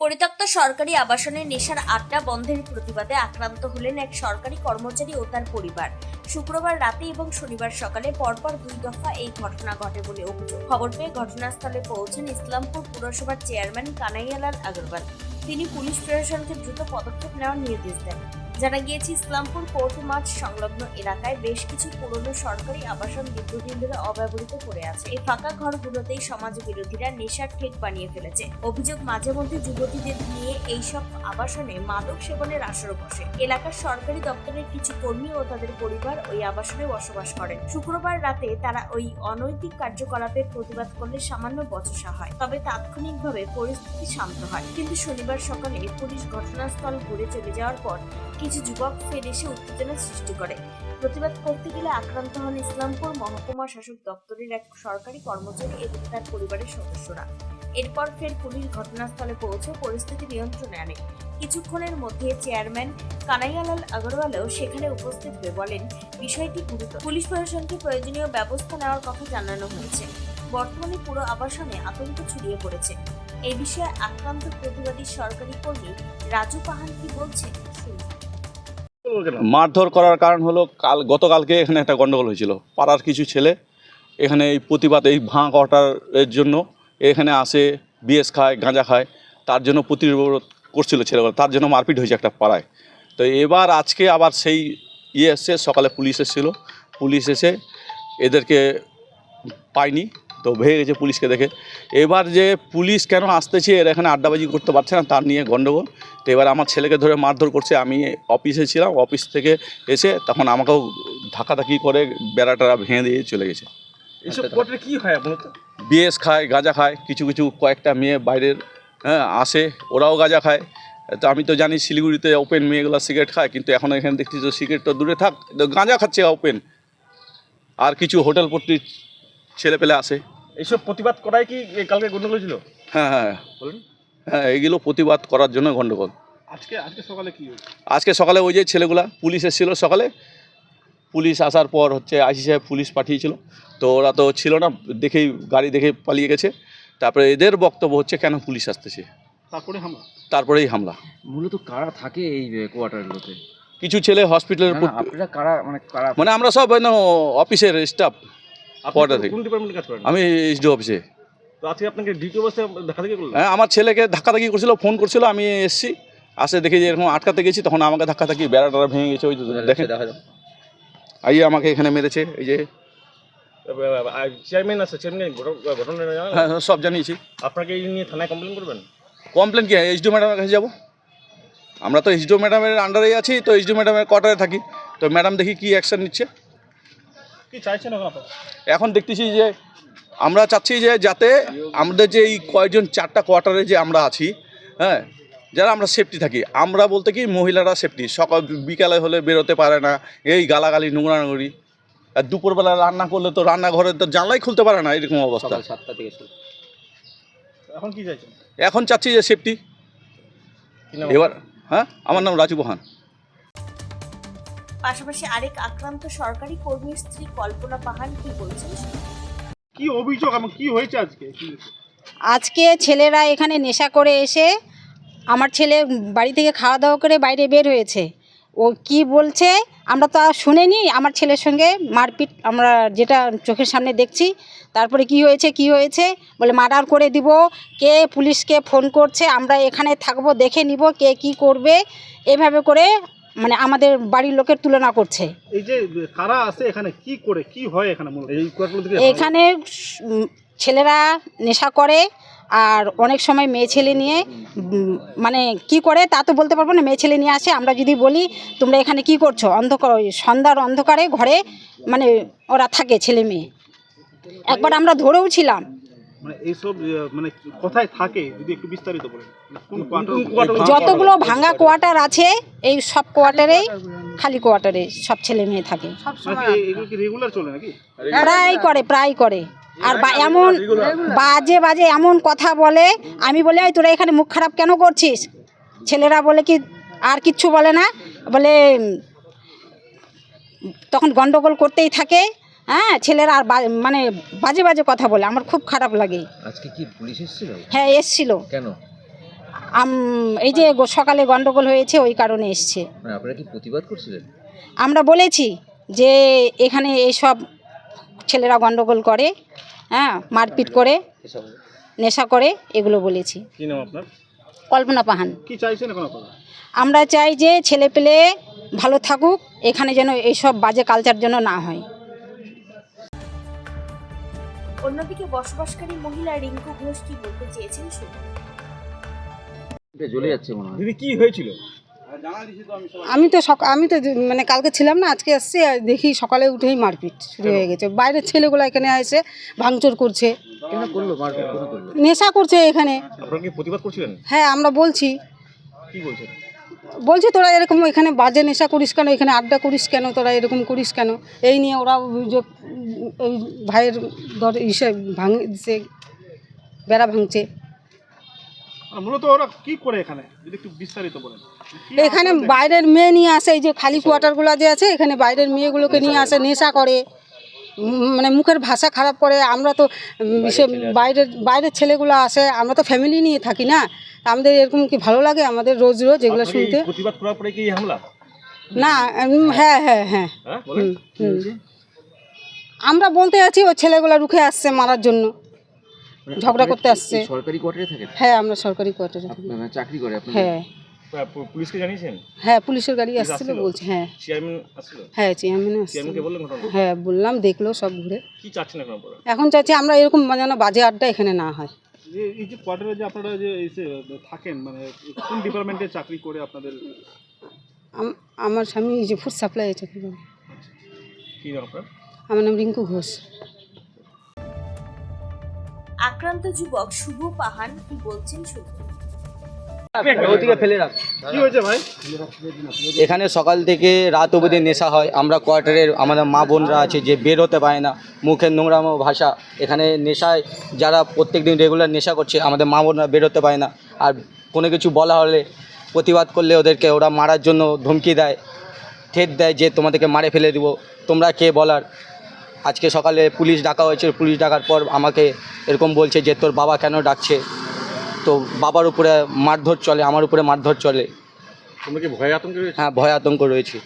পরিত্যক্ত সরকারি আবাসনে নেশার আড্ডা বন্ধের প্রতিবাদে আক্রান্ত হলেন এক সরকারি কর্মচারী ও তার পরিবার। শুক্রবার রাতে এবং শনিবার সকালে পরপর দুই দফা এই ঘটনা ঘটে বলে অভিযোগ। খবর পেয়ে ঘটনাস্থলে পৌঁছেন ইসলামপুর পুরসভার চেয়ারম্যান কানাইয়ালাল আগরওয়াল। তিনি পুলিশ প্রশাসনকে দ্রুত পদক্ষেপ নেওয়ার নির্দেশ দেন। জানা গিয়েছে, ইসলামপুর কোর্ট মাঠ সংলগ্ন এলাকায় বেশ কিছু পুরনো সরকারি আবাসন দীর্ঘদিন ধরে অব্যবহৃত পড়ে আছে। এই ফাঁকা ঘরগুলোতেই সমাজ বিরোধীরা নেশার ঠেক বানিয়ে ফেলেছে। অভিযোগ মাঝে মধ্যে যুবতীদের নিয়ে এইসব আবাসনে মাদক সেবনের আসর বসে। এলাকার সরকারি দপ্তরের কিছু কর্মী ও তাদের পরিবার ওই আবাসনে বসবাস করেন। শুক্রবার রাতে তারা ওই অনৈতিক কার্যকলাপের প্রতিবাদ করলে সামান্য বচসা হয়, তবে তাৎক্ষণিকভাবে পরিস্থিতি শান্ত হয়। কিন্তু শনিবার সকালে পুলিশ ঘটনাস্থল ঘুরে চলে যাওয়ার পর কিছু যুবক ফের এসে উত্তেজনা সৃষ্টি করে। প্রতিবাদ করতে গেলে আক্রান্ত হন ইসলামপুর মহকুমা শাসক দপ্তরের এক সরকারি কর্মচারী এবং তার পরিবারের সদস্যরা। এরপর ফের পুলিশ ঘটনাস্থলে পৌঁছে পরিস্থিতি নিয়ন্ত্রণে আনে। কিছুক্ষণের মধ্যে চেয়ারম্যান কানাইয়ালাল আগরওয়ালও সেখানে উপস্থিত হয়ে বলেন, বিষয়টি গুরুতর। পুলিশ প্রশাসনকে প্রয়োজনীয় ব্যবস্থা নেওয়ার কথা জানানো হয়েছে। বর্তমানে পুরো আবাসনে আতঙ্ক ছড়িয়ে পড়েছে। এই বিষয়ে আক্রান্ত প্রতিবাদী সরকারি কর্মী রাজু পাহান কি বলছেন, শুনুন। মারধর করার কারণ হলো কাল গতকালকে এখানে একটা গন্ডগোল হয়েছিল। পাড়ার কিছু ছেলে এখানে এই প্রতিবাদ, এই ভাঙ কটার জন্য এখানে আসে, বিএস খায়, গাঁজা খায়, তার জন্য প্রতিরোধ করছিল ছেলেগুলো। তার জন্য মারপিট হয়েছে একটা পাড়ায়। তো এবার আজকে আবার সেই ইয়ে এসছে, সকালে পুলিশ এসেছিল। পুলিশ এসে এদেরকে পায়নি। তো ভেঙে গেছে পুলিশকে দেখে। এবার যে পুলিশ কেন আসতেছে এরা এখানে আড্ডাবাজি করতে পারছে না তার নিয়ে গণ্ডগোল। তো এবার আমার ছেলেকে ধরে মারধর করছে আমি অফিসে ছিলাম অফিস থেকে এসে তখন আমাকেও ধাক্কাধাক্কি করে বেড়াটারা ভেঙে দিয়ে চলে গেছে। কি হয় মূলত বিএস খায় গাঁজা খায় কিছু কিছু কয়েকটা মেয়ে বাইরের হ্যাঁ আসে ওরাও গাঁজা খায়। তো আমি তো জানি শিলিগুড়িতে ওপেন মেয়েগুলো সিগারেট খায় কিন্তু এখন এখানে দেখছি তো সিগারেট তো দূরে থাক গাঁজা খাচ্ছে ওপেন আর কিছু হোটেল পট্টির ছেলে পেলে আসে। এইসব প্রতিবাদ করাই কি কালকে গন্ডগোল ছিল? হ্যাঁ হ্যাঁ। বলুন। হ্যাঁ এগুলো প্রতিবাদ করার জন্য গণ্ডগোল আজকে আজকে সকালে কি আজকে সকালে ওই যে ছেলেগুলা পুলিশ এসেছিল সকালে। পুলিশ আসার পর হচ্ছে আইসি সাহেব পুলিশ পাঠিয়েছিল। তো ওরা তো ছিল না দেখেই গাড়ি দেখে পালিয়ে গেছে। তারপরে এদের বক্তব্য হচ্ছে কেন পুলিশ আসতেছে? তারপরে হামলা? তারপরেই হামলা। মূলত কারা থাকে এই কোয়ার্টারগুলোতে? কিছু ছেলে হসপিটালের কারা মানে কারা? মানে আমরা সব না অফিসের স্টাফ আপনি কোয়ার্টার থেকে। কোন ডিপার্টমেন্টে কাজ করেন? আমি এইচডি অফিসে তো আজকে আপনাকে ডিউটি অবস্থায় দেখা করল হ্যাঁ আমার ছেলেকে ধাক্কাধাক্কি করছিল ফোন করছিল আমি এসেছি। আসে দেখি যে এরকম আটকাতে গেছি তখন আমাকে ধাক্কাধাক্কি বেড়া টেড়া ভেঙে গেছে ওই যে দেখেন। দেখা যাবে আইয়ে আমাকে এখানে মেরেছে এই যে। চেয়ারম্যান আছে চেয়ারম্যান ঘটনা হ্যাঁ হ্যাঁ, সব জানিয়েছি। আপনাকে এই নিয়ে থানায় কমপ্লেন করবেন? কমপ্লেন কি? এইচডিও ম্যাডামের কাছে যাব। আমরা তো এইচডিও ম্যাডামের আন্ডারেই আছি তো এইচডিও ম্যাডামের কোয়ার্টারে থাকি। তো ম্যাডাম দেখি কি অ্যাকশন নিচ্ছে। এখন দেখতেছি যে আমরা চাচ্ছি যে যাতে আমাদের যে এই কয়েকজন চারটা কোয়ার্টারে যে আমরা আছি হ্যাঁ যারা আমরা সেফটি থাকি। আমরা বলতে কি মহিলারা সেফটি সকাল বিকালে হলে বেরোতে পারে না এই গালাগালি নোংরানোংরি আর দুপুরবেলা রান্না করলে তো রান্নাঘরে তো জানলাই খুলতে পারে না এরকম অবস্থা। এখন কি চাইছেন? এখন চাচ্ছি যে সেফটি এবার হ্যাঁ আমার নাম রাজু বহান পাশাপাশি আরেক আক্রান্ত সরকারি কর্মীর স্ত্রী কল্পনা পাহান কি বলছেন। কি অভিযোগ এবং কি হয়েছে আজকে আজকে ছেলেরা এখানে নেশা করে এসে আমার ছেলে বাড়ি থেকে খাওয়া দাওয়া করে বাইরে বের হয়েছে। ও কি বলছে আমরা তো আর শুনিনি আমার ছেলের সঙ্গে মারপিট আমরা যেটা চোখের সামনে দেখছি তারপরে কি হয়েছে কি হয়েছে? বলে মার্ডার করে দিব কে পুলিশকে ফোন করছে আমরা এখানে থাকব দেখে নিব কে কি করবে এভাবে করে মানে আমাদের বাড়ির লোকের তুলনা করছে। এই যে কারা আছে এখানে কি করে কি হয় এখানে মূলত? এই কোয়ার্টার থেকে এখানে ছেলেরা নেশা করে আর অনেক সময় মেয়ে ছেলে নিয়ে মানে কি করে তা তো বলতে পারব না মেয়ে ছেলে নিয়ে আসে। আমরা যদি বলি তোমরা এখানে কি করছ? অন্ধকার সন্ধ্যার অন্ধকারে ঘরে মানে ওরা থাকে ছেলে মেয়ে। একবার আমরা ধরেও ছিলাম। মানে এইসব মানে কোথায় থাকে যদি একটু বিস্তারিত বলেন। মানে কোন কোয়ার্টার যতগুলো ভাঙা কোয়ার্টার আছে এই সব কোয়ার্টারেই খালি কোয়ার্টারে সব ছেলে মেয়ে থাকে। মানে কি এ- এগুলো কি রেগুলার চলে নাকি? প্রায় করে প্রায় করে। আর বা- এমন বাজে বাজে এমন কথা বলে আমি বলি "এই তোরা এখানে মুখ খারাপ কেন করছিস? ছেলেরা বলে কি আর কিচ্ছু বলে না। বলে তখন গন্ডগোল করতেই থাকে। হ্যাঁ ছেলেরা আর বা- মানে বাজে বাজে কথা বলে আমার খুব খারাপ লাগে। আজকে কি পুলিশ এসেছিল? হ্যাঁ এসছিল। কেন? আম- এই যে সকালে গন্ডগোল হয়েছে ওই কারণে এসছে। মানে আপনারা কি প্রতিবাদ করছিলেন? আমরা বলেছি যে এখানে এইসব ছেলেরা গন্ডগোল করে হ্যাঁ মারপিট করে নেশা করে এগুলো বলেছি। কি নাম আপনার? কল্পনা পাহান। কি চাইছেন এখন আপনারা? আমরা চাই যে ছেলে পেলে ভালো থাকুক এখানে যেন এইসব বাজে কালচার যেন না হয়। অন্যদিকে বসবাসকারী মহিলা রিঙ্কু ঘোষ কি বলতে চেয়েছেন শুনুন। এটা জ্বলে যাচ্ছে মনে হয়। দিদি কি হয়েছিল? আমি তো সক আমি তো মানে কালকে ছিলাম না আজকে আসছি আর দেখি সকালে উঠেই মারপিট শুরু হয়ে গেছে। বাইরের ছেলেগুলো এখানে এসে ভাঙচুর করছে। কেন করল? মারপিট কেন করল? নেশা করছে এখানে। আপনারা কি প্রতিবাদ করছিলেন? হ্যাঁ আমরা বলছি। কি বলছেন? বলছি তোরা এরকম এখানে বাজে নেশা করিস কেন? এখানে আড্ডা করিস কেন? তোরা এরকম করিস কেন? এই নিয়ে ওরা অভিযোগ ওই ভাইয়ের দর ইসে ভাঙছে বেড়া ভাঙছে। মূলত ওরা কি করে এখানে? যদি একটু বিস্তারিত বলেন। এখানে বাইরের মেয়ে নিয়ে আসে এই যে খালি কোয়ার্টারগুলো যে আছে এখানে বাইরের মেয়েগুলোকে নিয়ে আসে নেশা করে। মানে মুখের ভাষা খারাপ করে আমরা তো বাইরের বাইরের ছেলেগুলো আসে আমরা তো ফ্যামিলি নিয়ে থাকি না। আমাদের এরকম কি ভালো লাগে আমাদের রোজ রোজ এগুলো শুনতে? না হ্যাঁ। হ্যাঁ হ্যাঁ হ্যাঁ। হুম। আমরা বলতে আছি ওই ছেলেগুলো রুখে আসছে মারার জন্য। মানে ঝগড়া করতে আসছে। সরকারি কোয়ার্টারে থাকেন হ্যাঁ আমরা সরকারি কোয়ার্টারে চাকরি করে হ্যাঁ। পুলিশকে জানিয়েছেন? হ্যাঁ পুলিশের গাড়ি আসছিল? বলছে হ্যাঁ। চেয়ারম্যান আসছিল? হ্যাঁ চেয়ারম্যান চেয়ারম্যানকে বললেন হ্যাঁ বললাম দেখল সব ঘুরে। কি চাচ্ছেন এখন আপনারা? এখন চাচ্ছি আমরা এরকম যেন বাজে আড্ডা এখানে না হয়। এই যে কোয়ার্টারে যে আপনারা যে এসে থাকেন মানে কোন ডিপার্টমেন্টে চাকরি করে আপনাদের? আমার স্বামী এই যে ফুড সাপ্লাই চাকরি করে। কি নাম আপনার? আমার নাম রিঙ্কু ঘোষ। আক্রান্ত যুবক শুভ পাহান কি বলছেন ভাই এখানে সকাল থেকে রাত অবধি নেশা হয়। আমরা কোয়ার্টারের আমাদের মা বোনরা আছে যে বের হতে পারে না। মুখের নোংরামো ভাষা। এখানে নেশায় যারা প্রত্যেক দিন রেগুলার নেশা করছে আমাদের মা বোনরা বের হতে পারে না। আর কোনো কিছু বলা হলে প্রতিবাদ করলে ওদেরকে ওরা মারার জন্য ধমকি দেয় ঠেট দেয় যে তোমাদেরকে মারে ফেলে দিব। তোমরা কে বলার? আজকে সকালে পুলিশ ডাকা হয়েছে পুলিশ ডাকার পর আমাকে এরকম বলছে যে তোর বাবা কেন ডাকছে? তো বাবার উপরে মারধর চলে আমার উপরে মারধর চলে। তোমরা কি ভয় আতঙ্কে রয়েছে? হ্যাঁ ভয় আতঙ্ক রয়েছে।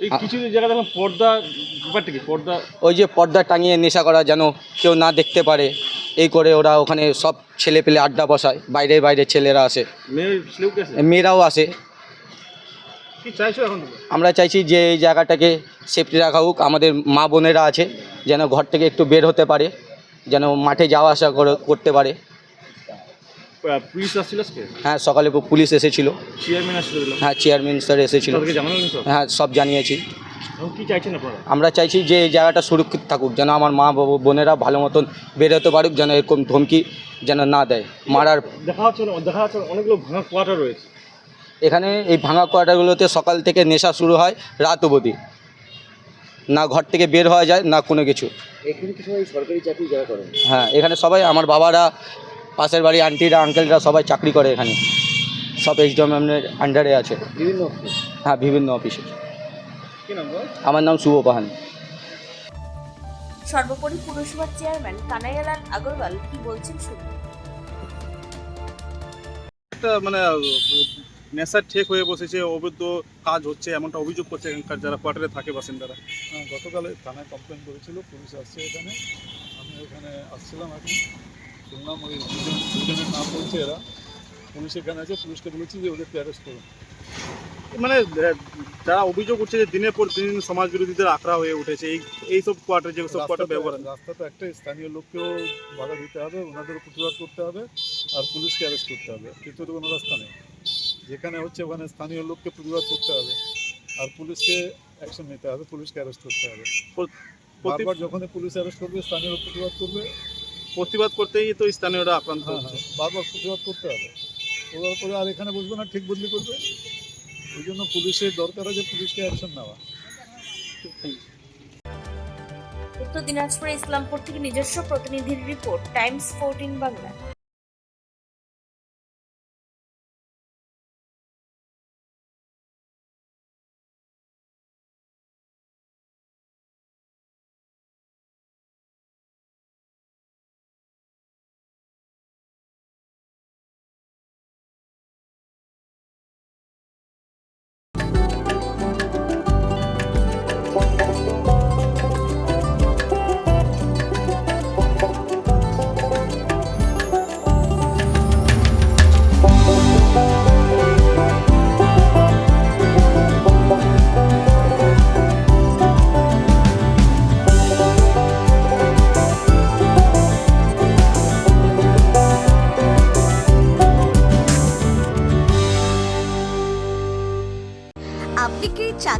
এই কিছু জায়গায় দেখলাম পর্দা ব্যাপারটা কি? পর্দা ওই যে পর্দা টাঙিয়ে নেশা করা যেন কেউ না দেখতে পারে। এই করে ওরা ওখানে সব ছেলে পেলে আড্ডা বসায় বাইরে বাইরে ছেলেরা আসে। মেয়ে ছেলেও গেছে মেয়েরাও আসে। কি চাইছো এখন তোমরা? আমরা চাইছি যে এই জায়গাটাকে সেফটি রাখা হোক আমাদের মা বোনেরা আছে যেন ঘর থেকে একটু বের হতে পারে যেন মাঠে যাওয়া আসা করে- করতে পারে। পুলিশ আসছিল আজকে? হ্যাঁ সকালে পুলিশ এসেছিল। চেয়ারম্যান আসছিল হ্যাঁ চেয়ারম্যান স্যার এসেছিল। হ্যাঁ সব জানিয়েছি। কি চাইছেন আপনারা? আমরা চাইছি যে এই জায়গাটা সুরক্ষিত থাকুক যেন আমার মা বাবা বোনেরা ভালো মতন বেরোতে পারুক যেন এরকম ধমকি যেন না দেয়। মারার দেখা যাচ্ছে দেখা যাচ্ছে অনেকগুলো ভাঙা কোয়ার্টার রয়েছে। এখানে এই ভাঙা কোয়ার্টারগুলোতে সকাল থেকে নেশা শুরু হয় রাত অবধি। না ঘর থেকে বের হওয়া যায় না কোনো কিছু। এখানে কি সবাই সরকারি চাকরি যারা করেন? হ্যাঁ এখানে সবাই আমার বাবারা পাশের বাড়ি আন্টিরা আঙ্কেলরা সবাই চাকরি করে এখানে। সব এইচডিএমের আন্ডারে আছে। বিভিন্ন অফিস হ্যাঁ বিভিন্ন অফিসে কি নাম বল? আমার নাম শুভ পাহান। সর্বোপরি পুরসভার চেয়ারম্যান কানাইয়ালাল আগরওয়াল কি বলছেন শুনুন। একটা মানে নেশার ঠেক হয়ে বসেছে অবৈধ কাজ হচ্ছে এমনটা অভিযোগ করছে এখানকার যারা কোয়ার্টারে থাকে বাসিন্দারা। হ্যাঁ গতকালে থানায় কমপ্লেন করেছিল পুলিশ আসছে এখানে। আমি ওখানে আসছিলাম এখন। শুনলাম ওই দুজন দুজনের নাম বলছে এরা। পুলিশ এখানে আছে পুলিশকে বলেছি যে ওদেরকে অ্যারেস্ট করুন মানে যারা অভিযোগ করছে যে দিনের পর দিন সমাজ বিরোধীদের আঁকড়া হয়ে উঠেছে এই এইসব কোয়ার্টার যে সব কোয়ার্টার ব্যবহার রাস্তা তো একটাই স্থানীয় লোককেও বাধা দিতে হবে ওনাদেরও প্রতিবাদ করতে হবে আর পুলিশকে অ্যারেস্ট করতে হবে। কিন্তু তো কোনো রাস্তা নেই। যেখানে হচ্ছে ওখানে স্থানীয় লোককে প্রতিবাদ করতে হবে আর পুলিশকে অ্যাকশন নিতে হবে পুলিশকে অ্যারেস্ট করতে হবে। বারবার যখনই পুলিশ অ্যারেস্ট করবে স্থানীয় লোক প্রতিবাদ করবে প্রতিবাদ করতেই তো স্থানীয়রা আক্রান্ত হ্যাঁ হচ্ছে। হ্যাঁ বারবার প্রতিবাদ করতে হবে। করার করে আর এখানে বসবে না ঠিক বদলি করবে। ওই জন্য পুলিশের দরকার আছে পুলিশকে অ্যাকশন নেওয়া। উত্তর দিনাজপুর ইসলামপুর থেকে নিজস্ব প্রতিনিধির রিপোর্ট টাইমস ফোরটিন বাংলা